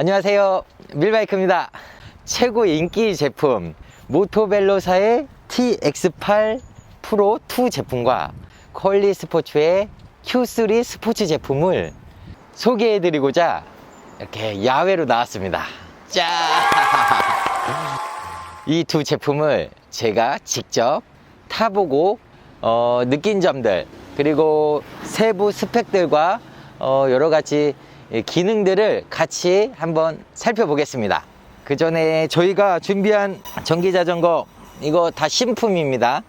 안녕하세요. 밀바이크입니다. 최고 인기 제품 모토벨로사의 TX8 프로 2 제품과 퀄리 스포츠의 Q3 스포츠 제품을 소개해 드리고자 이렇게 야외로 나왔습니다. 짠! 이 두 제품을 제가 직접 타보고 어, 느낀 점들 그리고 세부 스펙들과 어, 여러 가지 기능들을 같이 한번 살펴보겠습니다. 그 전에 저희가 준비한 전기 자전거 이거 다 신품입니다.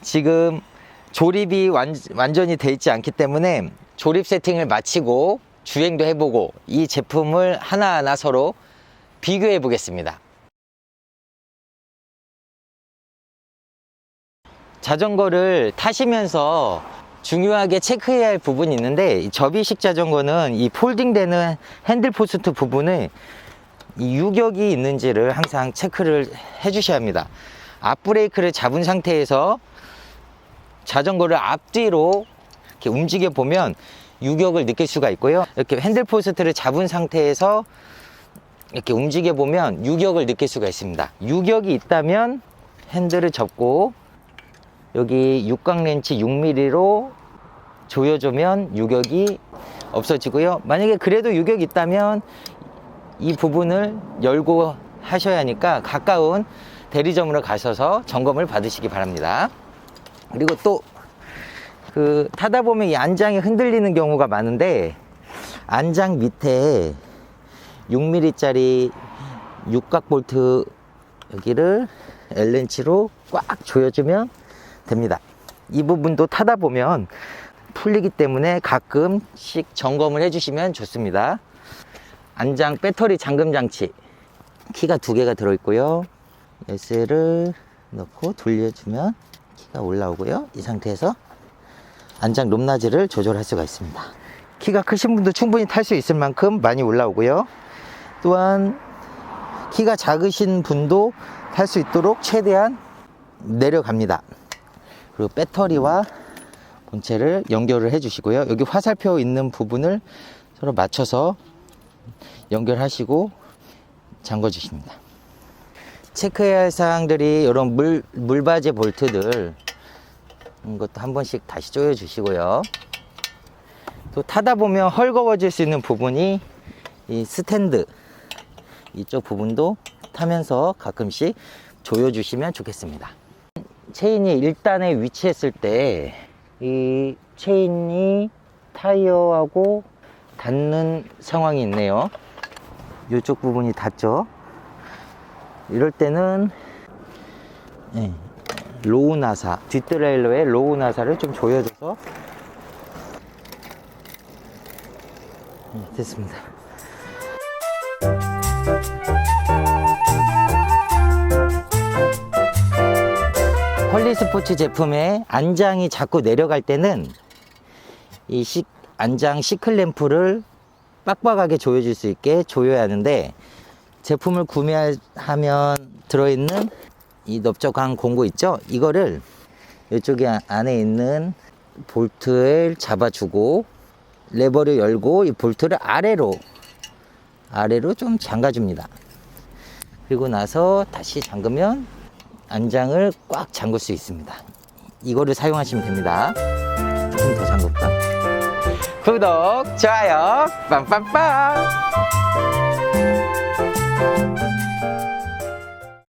지금 조립이 완, 완전히 돼 있지 않기 때문에 조립 세팅을 마치고 주행도 해보고 이 제품을 하나하나 서로 비교해 보겠습니다. 자전거를 타시면서 중요하게 체크해야 할 부분이 있는데 이 접이식 자전거는 이 폴딩되는 핸들 포스트 부분에 이 유격이 있는지를 항상 체크를 해 주셔야 합니다. 앞브레이크를 잡은 상태에서 자전거를 앞뒤로 이렇게 움직여 보면 유격을 느낄 수가 있고요. 이렇게 핸들 포스트를 잡은 상태에서 이렇게 움직여 보면 유격을 느낄 수가 있습니다. 유격이 있다면 핸들을 접고 여기 육각 렌치 6mm로 조여주면 유격이 없어지고요. 만약에 그래도 유격이 있다면 이 부분을 열고 하셔야 하니까 가까운 대리점으로 가셔서 점검을 받으시기 바랍니다. 그리고 또 그 타다 보면 이 안장이 흔들리는 경우가 많은데 안장 밑에 6mm짜리 육각 볼트 여기를 L렌치로 꽉 조여주면 됩니다. 이 부분도 타다 보면 풀리기 때문에 가끔씩 점검을 해주시면 좋습니다. 안장 배터리 잠금 장치 키가 두 개가 들어있고요. 열쇠를 넣고 돌려주면 키가 올라오고요. 이 상태에서 안장 높낮이를 조절할 수가 있습니다. 키가 크신 분도 충분히 탈 수 있을 만큼 많이 올라오고요. 또한 키가 작으신 분도 탈 수 있도록 최대한 내려갑니다. 그리고 배터리와 본체를 연결을 해 주시고요. 여기 화살표 있는 부분을 서로 맞춰서 연결하시고 잠궈 주십니다. 체크해야 할 사항들이 이런 물, 물바지 볼트들 이것도 한 번씩 다시 조여 주시고요. 또 타다 보면 헐거워질 수 있는 부분이 이 스탠드 이쪽 부분도 타면서 가끔씩 조여 주시면 좋겠습니다. 체인이 1단에 위치했을 때 이 체인이 타이어하고 닿는 상황이 있네요. 이쪽 부분이 닿죠. 이럴 때는 예, 로우 나사, 뒷드레일러에 로우 나사를 좀 조여줘서 예, 됐습니다. 헐리 스포츠 제품의 안장이 자꾸 내려갈 때는 이 시, 안장 시클램프를 빡빡하게 조여줄 수 있게 조여야 하는데 제품을 구매하면 들어있는 이 넓적한 공구 있죠? 이거를 이쪽에 아- 안에 있는 볼트를 잡아주고 레버를 열고 이 볼트를 아래로 아래로 좀 잠가줍니다. 그리고 나서 다시 잠그면 안장을 꽉 잠글 수 있습니다. 이거를 사용하시면 됩니다. 조금 더 잠글까? 구독, 좋아요, 빰빰빰!